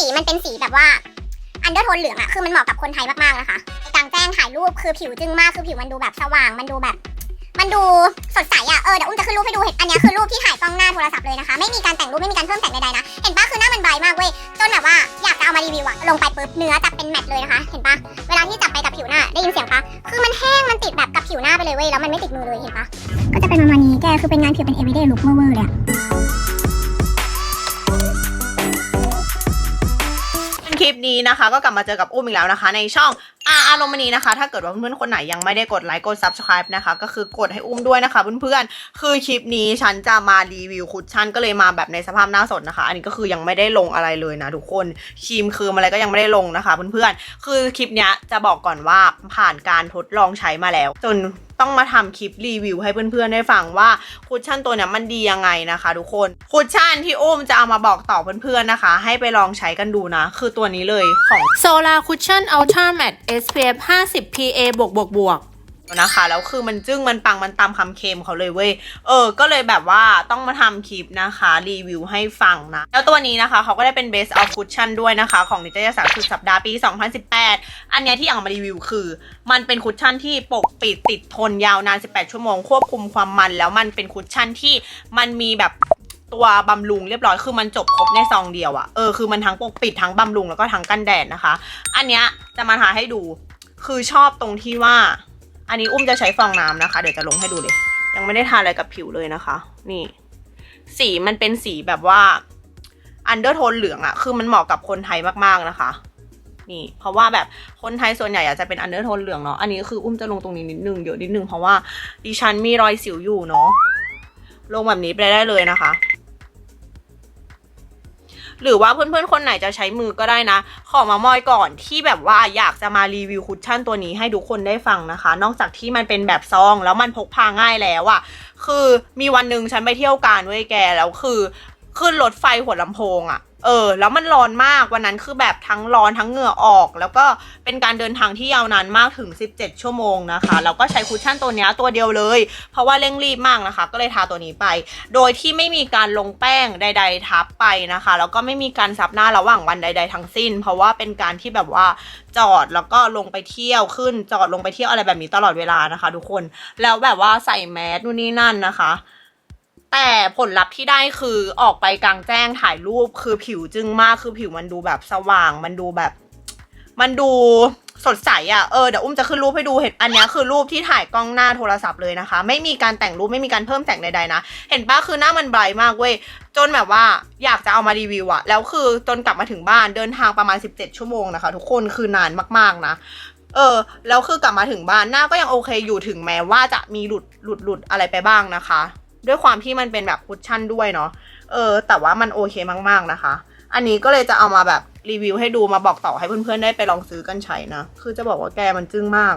สีมันเป็นสีแบบว่าอันเดอร์โทนเหลืองอะคือมันเหมาะกับคนไทยมากๆนะคะกลางแจ้งถ่ายรูปคือผิวจึ้งมากคือผิวมันดูแบบสว่างมันดูแบบ มันดูสดใสอะเออเดี๋ยวอุ้มจะขึ้นรูปให้ดูเห็นอันนี้คือรูปที่ถ่ายกล้องหน้าโทรศัพท์เลยนะคะ ไม่มีการแต่งรูปไม่มีการเพิ่มแต่งใดๆนะ เห็นปะคือหน้ามันไบมากเว้ยจนแบบว่าอยากจะเอามารีวิวอะลงไปปุ๊บเนื้อจะเป็นแมตต์เลยนะคะ เห็นปะเวลาที่จับไปกับผิวหน้าได้ยินเสียงปะคือมันแห้งมันติดแบบกับผิวหน้าไปเลยเว้ยแล้วมันไม่ติดมือเลยเห็นปะก็จะเป็นประมาณนี้แกคือเป็นงานผิวเป็น everyday look เวอร์เลยอะ ลิปนี้นะคะ ก็กลับมาเจอกับอุ้มอีกแล้วนะคะ ในช่องอาอารมณ์นี้นะคะ ถ้าเกิดว่าเพื่อนๆคนไหนยังไม่ได้กดไลค์กด subscribe นะคะ ก็คือกดให้อุ้มด้วยนะคะเพื่อนๆคือคลิปนี้ฉันจะมารีวิวคุชชั่นก็เลยมาแบบในสภาพหน้าสดนะคะ อันนี้ก็คือยังไม่ได้ลงอะไรเลยนะทุกคนครีมคืออะไรก็ยังไม่ได้ลงนะคะเพื่อนๆคือคลิปเนี้ยจะบอกก่อนว่าผ่านการทดลองใช้มาแล้ว จน ต้องมาทำคลิปรีวิวให้เพื่อนๆได้ฟังว่าคุชชั่นตัวเนี้ยมันดียังไงนะคะ ทุกคนคุชชั่นที่อุ้มจะเอามาบอกต่อเพื่อนๆนะคะ ให้ไปลองใช้กันดูนะ คือตัวนี้เลยของ Solar Cushion Ultra Matte SPF 50 PA บวกบวกบวก นะคะ แล้วคือมันจึ้งมันปังมันตามคำเคมเขาเลยเว้ย เออ ก็เลยแบบว่าต้องมาทำคลิปนะคะ รีวิวให้ฟังนะ แล้วตัวนี้นะคะ เขาก็ได้เป็น Base of Cushion ด้วยนะคะ ของนิตยสารสุดสัปดาห์ปี 2018 อันเนี้ยที่เอามารีวิวคือ มันเป็นคุชชั่นที่ปกปิดติดทนยาวนาน 18 ชั่วโมงควบคุมความมัน แล้วมันเป็นคุชชั่นที่มันมีแบบตัวบำรุงเรียบร้อยคือมันจบครบในซองเดียวอะเออคือมันทั้งปกปิดทั้งบำรุงแล้วก็ทั้งกันแดดนะคะ อันเนี้ยจะมาทาให้ดูคือชอบตรงที่ว่า อันนี้อุ้มจะใช้ฟองน้ำนะคะ เดี๋ยวจะลงให้ดูเลย ยังไม่ได้ทาอะไรกับผิวเลยนะคะ นี่ สีมันเป็นสีแบบว่าอันเดอร์โทนเหลืองอะคือมันเหมาะกับคนไทยมากๆนะคะ นี่ เพราะว่าแบบคนไทยส่วนใหญ่อาจจะเป็นอันเดอร์โทนเหลืองเนาะอันนี้คืออุ้มจะลงตรงนี้นิดนึงเยอะนิดนึงเพราะว่าดิฉันมีรอยสิวอยู่เนาะลงแบบนี้ไปได้เลยนะคะ หรือว่าเพื่อนๆคนไหนจะใช้มือก็ได้นะ ขอมามอยก่อนที่แบบว่าอยากจะมารีวิวคุชชั่นตัวนี้ให้ทุกคนได้ฟังนะคะ นอกจากที่มันเป็นแบบซองแล้วมันพกพาง่ายแล้วอะคือมีวันหนึ่งฉันไปเที่ยวการเว้ยแกแล้วคือขึ้นรถไฟหัวลำโพงอะ เออ แล้วมันร้อนมากวันนั้นคือแบบทั้งร้อนทั้งเหงื่อออก แล้วก็เป็นการเดินทางที่ยาวนานมากถึง 17 ชั่วโมงนะคะแล้วก็ใช้คุชชั่นตัวเนี้ยตัวเดียวเลย เพราะว่าเร่งรีบมากนะคะ ก็เลยทาตัวนี้ไป โดยที่ไม่มีการลงแป้งใด ๆ ทับไปนะคะ แล้วก็ไม่มีการซับหน้าระหว่างวันใด ๆ ทั้งสิ้น เพราะว่าเป็นการที่แบบว่าจอดแล้วก็ลงไปเที่ยวขึ้น จอดลงไปเที่ยวอะไรแบบนี้ตลอดเวลานะคะ ทุกคนแล้วแบบว่าใส่แมสนู่นนี่นั่นนะคะ แต่ผลลัพธ์ที่ได้คือออกไปกลางแจ้งถ่ายรูปคือผิวจึงมากคือผิวมันดูแบบสว่าง มันดูแบบ มันดูสดใสอะ่ะเออเดี๋ยวอุ้มจะขึ้นรูปให้ดูเห็นอันนี้คือรูปที่ถ่ายกล้องหน้าโทรศัพท์เลยนะคะ ไม่มีการแต่งรูปไม่มีการเพิ่มแต่งใดๆนะ เห็นปะคือหน้ามันไบรท์มากเว้ยจนแบบว่าอยากจะเอามารีวิวอะแล้วคือจนกลับมาถึงบ้านเดินทางประมาณ 17 ชั่วโมงนะคะ ทุกคนคือนานมากๆนะเออแล้วคือกลับมาถึงบ้านหน้าก็ยังโอเคอยู่ถึงแม้ว่าจะมีหลุดหลุดหลุดอะไรไปบ้างนะคะ ด้วยความที่มันเป็นแบบคุชชั่นด้วยเนาะเออ แต่ว่ามันโอเคมากๆนะคะ อันนี้ก็เลยจะเอามาแบบรีวิวให้ดูมาบอกต่อให้เพื่อนๆได้ไปลองซื้อกันใช้นะ คือจะบอกว่าแกมันจึ้งมาก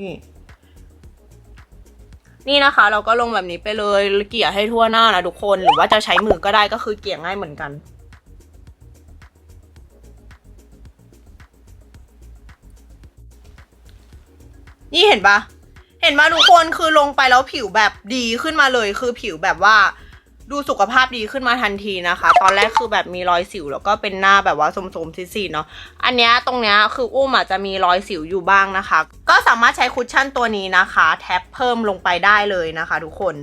นี่ นี่นะคะ เราก็ลงแบบนี้ไปเลยเกลี่ยให้ทั่วหน้านะทุกคน หรือว่าจะใช้มือก็ได้ก็คือเกลี่ยง่ายเหมือนกัน นี่เห็นปะ ห็นมาทุกคนคือลงไปแล้วผิวแบบดีขึ้นมาเลย คือผิวแบบว่าดูสุขภาพดีขึ้นมาทันทีนะคะ ตอนแรกคือแบบมีรอยสิวแล้วก็เป็นหน้าแบบว่าสมๆซีดๆเนาะ อันเนี้ยตรงเนี้ยคืออุ้มอาจจะมีรอยสิวอยู่บ้างนะคะ ก็สามารถใช้คุชชั่นตัวนี้นะคะ แท็บเพิ่มลงไปได้เลยนะคะ ทุกคน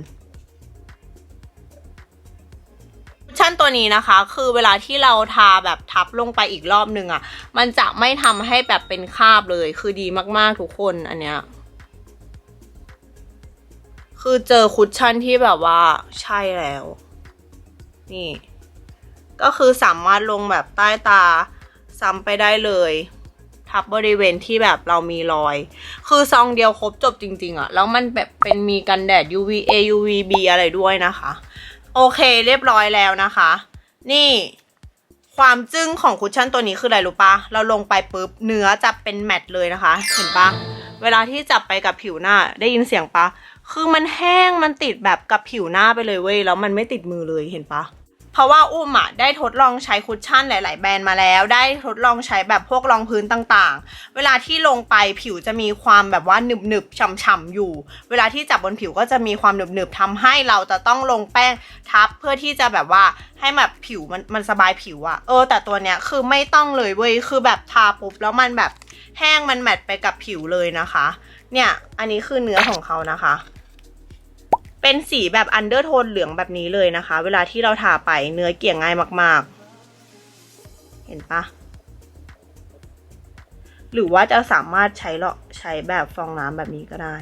คุชชั่นตัวนี้นะคะ คือเวลาที่เราทาแบบทับลงไปอีกรอบนึงอะ่ะ มันจะไม่ทำให้แบบเป็นคราบเลย คือดีมากๆทุกคนอันเนี้ย คือเจอคุชชั่นที่แบบว่าใช่แล้ว นี่ ก็คือสามารถลงแบบใต้ตาซ้ำไปได้เลย ทับบริเวณที่แบบเรามีรอย คือซองเดียวครบจบจริง ๆอะแล้วมันแบบเป็นมีกันแดด UVA UVB อะไรด้วยนะคะ โอเคเรียบร้อยแล้วนะคะ นี่ความจึ้งของคุชชั่นตัวนี้คืออะไรรู้ปะเราลงไปปุ๊บเนื้อจะเป็นแมตต์เลยนะคะ เห็นปะเวลาที่จับไปกับผิวหน้าได้ยินเสียงปะ คือมันแห้งมันติดแบบกับผิวหน้าไปเลยเว้ยแล้วมันไม่ติดมือเลยเห็นปะเพราะว่าอุ้มอะได้ทดลองใช้คุชชั่นหลาย ๆ แบรนด์มาแล้ว ได้ทดลองใช้แบบพวกรองพื้นต่างๆ เวลาที่ลงไปผิวจะมีความแบบว่าหนึบๆฉ่ำๆอยู่ เวลาที่จับบนผิวก็จะมีความหนึบๆทำให้เราจะต้องลงแป้งทับเพื่อที่จะแบบว่าให้แบบผิวมันมันสบายผิวอะเออ แต่ตัวเนี้ยคือไม่ต้องเลยเว้ยคือแบบทาปุ๊บแล้วมันแบบแห้งมันแมทไปกับผิวเลยนะคะ เนี่ยอันนี้คือเนื้อของเขานะคะ เป็นสีแบบอันเดอร์โทนเหลืองแบบนี้เลยนะคะ เวลาที่เราทาไปเนื้อเกลี่ยง่ายมาก ๆ เห็นปะหรือว่าจะสามารถใช้เลาะใช้แบบฟองน้ำแบบนี้ก็ได้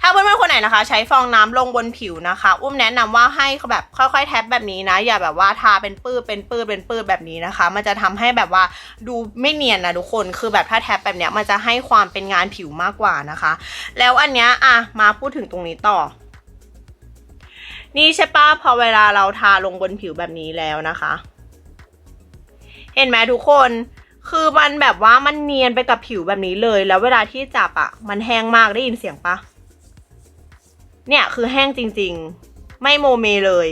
ถ้าเพื่อนๆคนไหนนะคะ ใช้ฟองน้ำลงบนผิวนะคะ อุ้มแนะนำว่าให้แบบค่อยๆแท็บแบบนี้นะ อย่าแบบว่าทาเป็นปื้ดเป็นปื้ดเป็นปื้ดแบบนี้นะคะ มันจะทำให้แบบว่าดูไม่เนียนนะทุกคนคือแบบถ้าแท็บแบบเนี้ยมันจะให้ความเป็นงานผิวมากกว่านะคะ แล้วอันเนี้ยอะมาพูดถึงตรงนี้ต่อนี่ใช่ปะพอเวลาเราทาลงบนผิวแบบนี้แล้วนะคะ เห็นไหมทุกคนคือมันแบบว่ามันเนียนไปกับผิวแบบนี้เลย แล้วเวลาที่จับอะ่ะ มันแห้งมากได้ยินเสียงปะ เนี่ยคือแห้งจริงๆ ไม่โมเมเลย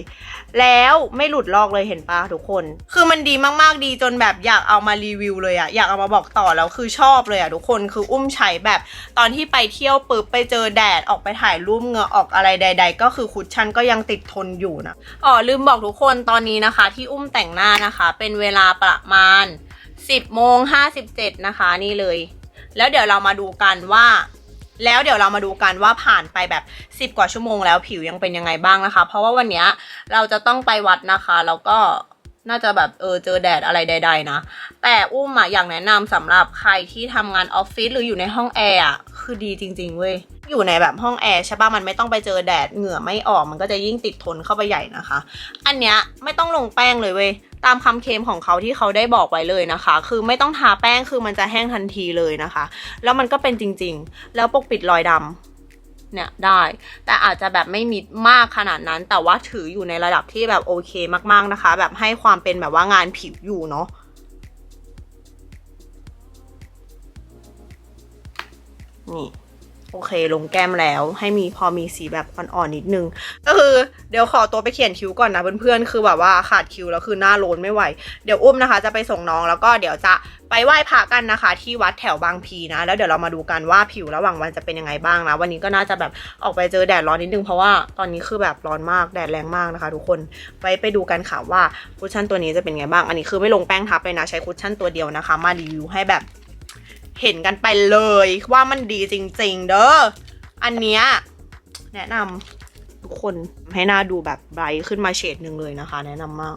แล้วไม่หลุดลอกเลยเห็นปะทุกคน คือมันดีมากๆดีจนแบบอยากเอามารีวิวเลยอะอยากเอามาบอกต่อแล้วคือชอบเลยอะทุกคนคืออุ้มใช้แบบตอนที่ไปเที่ยวปุ๊บไปเจอแดดออกไปถ่ายรูปเหงื่อออกอะไรใด ๆ ก็คือคุชชั่นก็ยังติดทนอยู่นะอ๋อลืมบอกทุกคนตอนนี้นะคะ ที่อุ้มแต่งหน้านะคะ เป็นเวลาประมาณ 10โมง57นะคะ นี่เลย แล้วเดี๋ยวเรามาดูกันว่า แล้วเดี๋ยวเรามาดูกันว่าผ่านไปแบบ 10 กว่าชั่วโมงแล้วผิวยังเป็นยังไงบ้างนะคะ เพราะว่าวันนี้เราจะต้องไปวัดนะคะ แล้วก็ น่าจะแบบเออเจอแดดอะไรใด ๆ นะ แต่อุ้มอะอยากแนะนำสำหรับใครที่ทำงานออฟฟิศหรืออยู่ในห้องแอร์อะคือดีจริง ๆ เว้ย อยู่ในแบบห้องแอร์ใช่ปะมันไม่ต้องไปเจอแดดเหงื่อไม่ออกมันก็จะยิ่งติดทนเข้าไปใหญ่นะคะ อันเนี้ยไม่ต้องลงแป้งเลยเว้ยตามคำเคลมของเขาที่เขาได้บอกไว้เลยนะคะ คือไม่ต้องทาแป้งคือมันจะแห้งทันทีเลยนะคะ แล้วมันก็เป็นจริง ๆ แล้วปกปิดรอยดำ เนี่ยได้ แต่อาจจะแบบไม่มิดมากขนาดนั้น แต่ว่าถืออยู่ในระดับที่แบบโอเคมากๆนะคะ แบบให้ความเป็นแบบว่างานผิวอยู่เนาะนี่ โอเค ลงแก้มแล้วให้มีพอมีสีแบบอ่อนๆนิดนึง ก็คือเดี๋ยวขอตัวไปเขียนคิ้วก่อนนะเพื่อนๆ คือแบบว่าขาดคิ้วแล้วคือหน้าโลนไม่ไหว เดี๋ยวอุ้มนะคะ จะไปส่งน้องแล้วก็เดี๋ยวจะไปไหว้พระกันนะคะ ที่วัดแถวบางพีนะ แล้วเดี๋ยวเรามาดูกันว่าผิวระหว่างวันจะเป็นยังไงบ้างนะ วันนี้ก็น่าจะแบบออกไปเจอแดดร้อนนิดนึงเพราะว่าตอนนี้คือแบบร้อนมากแดดแรงมากนะคะ ทุกคนไปไปดูกันค่ะว่าคุชชั่นตัวนี้จะเป็นไงบ้าง อันนี้คือไม่ลงแป้งทับเลยนะใช้คุชชั่นตัวเดียวนะคะ มารีวิวให้แบบ เห็นกันไปเลยว่ามันดีจริง ๆ เด้อ อันเนี้ยแนะนำทุกคนให้หน้าดูแบบไบรท์ขึ้นมาเฉดหนึ่งเลยนะคะ แนะนำมาก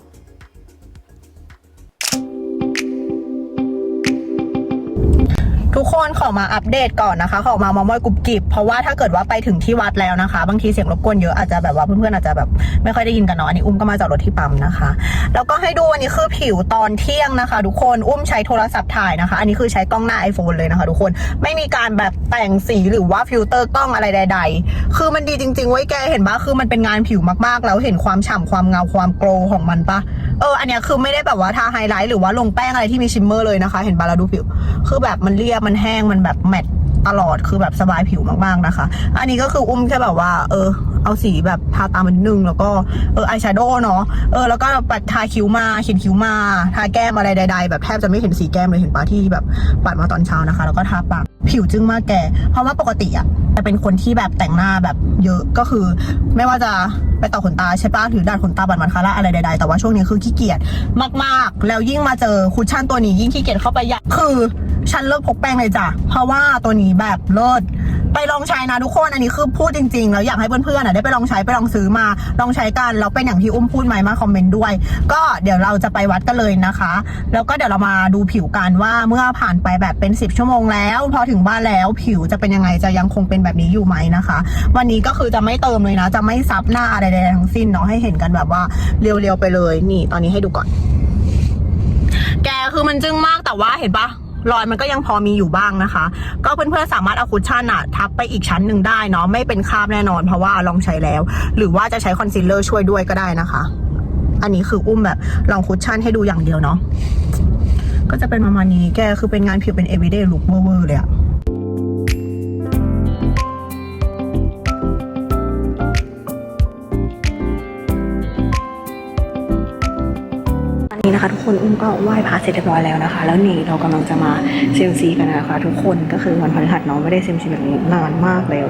ทุกคนขอมาอัปเดตก่อนนะคะ ขอมามอมอยกุบกิบ เพราะว่าถ้าเกิดว่าไปถึงที่วัดแล้วนะคะ บางทีเสียงรบกวนเยอะอาจจะแบบว่าเพื่อนๆอาจจะแบบไม่ค่อยได้ยินกันเนาะอันนี้อุ้มก็มาจากรถที่ปั๊มนะคะ แล้วก็ให้ดูอันนี้คือผิวตอนเที่ยงนะคะ ทุกคนอุ้มใช้โทรศัพท์ถ่ายนะคะ อันนี้คือใช้กล้องหน้า iPhone เลยนะคะ ทุกคนไม่มีการแบบแต่งสีหรือว่าฟิลเตอร์กล้องอะไรใด ๆ คือมันดีจริงๆไว้แกเห็นปะคือมันเป็นงานผิวมากๆ แล้วเห็นความฉ่ำความเงาความโกลว์ของมันปะเออ อันเนี้ยคือไม่ได้แบบว่าทาไฮไลท์หรือว่าลงแป้งอะไรที่มีชิมเมอร์เลยนะคะ เห็นปะเราดูผิว คือแบบมันเรียบมันแห้งมันแบบแมตต์ตลอดคือแบบสบายผิวมากๆนะคะ อันนี้ก็คืออุ้มแค่แบบว่า เออ เอาสีแบบทาตามันนึง แล้วก็เอออายแชโดว์เนาะเออแล้วก็ปัดทาคิ้วมาเขียนคิ้วมา ทาแก้มอะไรใด ๆ แบบแทบจะไม่เห็นสีแก้มเลยเห็นปะที่แบบปัดมาตอนเช้านะคะ แล้วก็ทาปากผิวจึ้งมากแก เพราะว่าปกติอะจะเป็นคนที่แบบแต่งหน้าแบบเยอะก็คือ ไม่ว่าจะไปต่อขนตาใช่ปะหรือดัดขนตาบัดมันคาร่าอะไรใดๆแต่ว่าช่วงนี้คือขี้เกียจมากๆ แล้วยิ่งมาเจอคุชชั่นตัวนี้ยิ่งขี้เกียจเข้าไปอยากคือฉันเลิกพกแป้งเลยจ้ะเพราะว่าตัวนี้แบบเลิศ ไปลองใช้นะทุกคนอันนี้คือพูดจริงๆแล้วอยากให้เพื่อนๆอะได้ไปลองใช้ไปลองซื้อมาลองใช้กันแล้วเป็นอย่างที่อุ้มพูดไหมมาคอมเมนต์ด้วย ก็เดี๋ยวเราจะไปวัดกันเลยนะคะ แล้วก็เดี๋ยวเรามาดูผิวกันว่าเมื่อผ่านไปแบบเป็น 10 ชั่วโมงแล้ว พอถึงบ้านแล้วผิวจะเป็นยังไงจะยังคงเป็นแบบนี้อยู่ไหมนะคะ วันนี้ก็คือจะไม่เติมเลยนะ จะไม่ซับหน้าอะไรใดๆทั้งสิ้นเนาะให้เห็นกันแบบว่าเรียวๆไปเลยนี่ ตอนนี้ให้ดูก่อน แกคือมันจึ้งมากแต่ว่าเห็นปะ รอยมันก็ยังพอมีอยู่บ้างนะคะ ก็เพื่อนๆสามารถเอาคุชชั่นอะทับไปอีกชั้นหนึ่งได้เนาะไม่เป็นคราบแน่นอนเพราะว่าลองใช้แล้ว หรือว่าจะใช้คอนซีลเลอร์ช่วยด้วยก็ได้นะคะ อันนี้คืออุ้มแบบลองคุชชั่นให้ดูอย่างเดียวเนาะก็จะเป็นประมาณนี้แกคือเป็นงานผิวเป็น everyday look เวอร์ๆเลยอะ นี่นะคะทุกคนอุ้มก็ไหว้พระเสร็จเรียบร้อยแล้วนะคะ แล้วนี่เรากำลังจะมาเซยมซีกันนะคะ ทุกคนก็คือวันพฤหัสเน้องไม่ได้เซยมซีแบบนี้นานมากแล้ว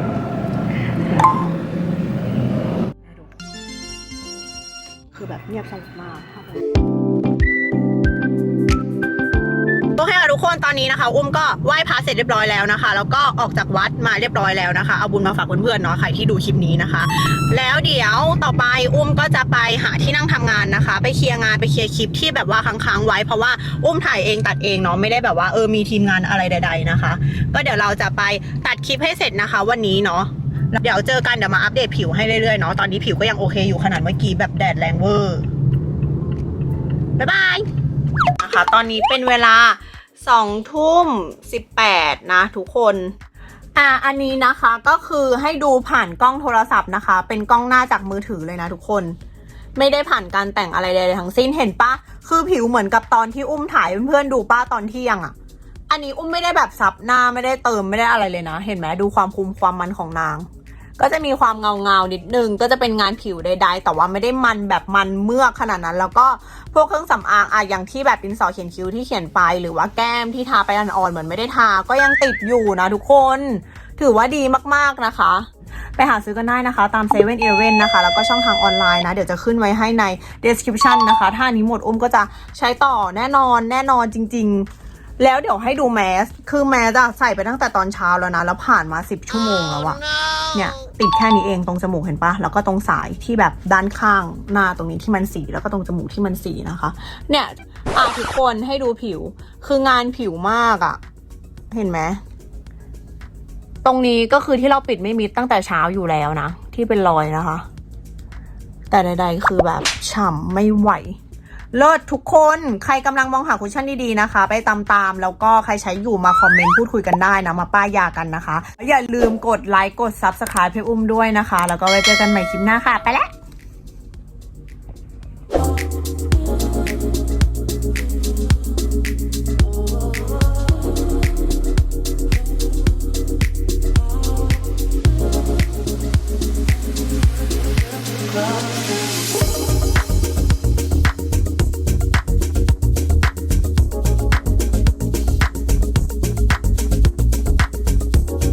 คือแบบเงียบสงบมาก โอเคค่ะทุกคนตอนนี้นะคะ อุ้มก็ไหว้พระเสร็จเรียบร้อยแล้วนะคะ แล้วก็ออกจากวัดมาเรียบร้อยแล้วนะคะ เอาบุญมาฝากเพื่อนๆเนาะใครที่ดูคลิปนี้นะคะ แล้วเดี๋ยวต่อไปอุ้มก็จะไปหาที่นั่งทำงานนะคะ ไปเคลียร์งานไปเคลียร์คลิปที่แบบว่าค้างๆไว้เพราะว่าอุ้มถ่ายเองตัดเองเนาะไม่ได้แบบว่าเออมีทีมงานอะไรใด ๆนะคะ ก็เดี๋ยวเราจะไปตัดคลิปให้เสร็จนะคะ วันนี้เนาะเดี๋ยวเจอกันเดี๋ยวมาอัปเดตผิวให้เรื่อยๆเนาะตอนนี้ผิวก็ยังโอเคอยู่ขนาดเมื่อกี้แบบแดดแรงเวอร์บ๊ายบายนะคะตอนนี้เป็นเวลา สองทุ่มสิบแปดนะทุกคน อ่าอันนี้นะคะก็คือให้ดูผ่านกล้องโทรศัพท์นะคะ เป็นกล้องหน้าจากมือถือเลยนะทุกคน ไม่ได้ผ่านการแต่งอะไรใดๆทั้งสิ้นเห็นปะคือผิวเหมือนกับตอนที่อุ้มถ่ายเพื่อนๆดูป้าตอนเที่ยงอะ่ะอันนี้อุ้มไม่ได้แบบซับหน้าไม่ได้เติมไม่ได้อะไรเลยนะ เห็นไหมดูความคุมความมันของนาง ก็จะมีความเงาเงานิดนึง ก็จะเป็นงานผิวใด ๆ แต่ว่าไม่ได้มันแบบมันเมือกขนาดนั้น แล้วก็พวกเครื่องสำอางอะอย่างที่แบบดินสอเขียนคิ้วที่เขียนไป หรือว่าแก้มที่ทาไปอ่อนๆเหมือนไม่ได้ทา ก็ยังติดอยู่นะทุกคน ถือว่าดีมากๆนะคะ ไปหาซื้อกันได้นะคะ ตาม7 e เ e ่ e อนะคะ แล้วก็ช่องทางออนไลน์นะ เดี๋ยวจะขึ้นไว้ให้ใน description นะคะ ถ้านี้หมดอุ้มก็จะใช้ต่อแน่นอนแน่นอนจริง ๆ แล้วเดี๋ยวให้ดูแมส คือแมสอะใส่ไปตั้งแต่ตอนเช้าแล้วนะ แล้วผ่านมา 10 ชั่วโมงแล้วอะเนี่ยติดแค่นี้เองตรงจมูกเห็นปะแล้วก็ตรงสายที่แบบด้านข้างหน้าตรงนี้ที่มันสีแล้วก็ตรงจมูกที่มันสีนะคะ เนี่ยอะทุกคนให้ดูผิว คืองานผิวมากอะเห็นไหมตรงนี้ก็คือที่เราปิดไม่มิดตั้งแต่เช้าอยู่แล้วนะ ที่เป็นรอยนะคะ แต่ใดๆคือแบบฉ่ำไม่ไหว เลิศทุกคนใครกำลังมองหาคุชชั่นดีๆนะคะ ไปตามๆแล้วก็ใครใช้อยู่มาคอมเมนต์พูดคุยกันได้นะมาป้ายยากันนะคะอย่าลืมกดไลค์กดซับสไครป์เพื่ออุ้มด้วยนะคะ แล้วก็ไว้เจอกันใหม่คลิปหน้าค่ะ ไปแล้ว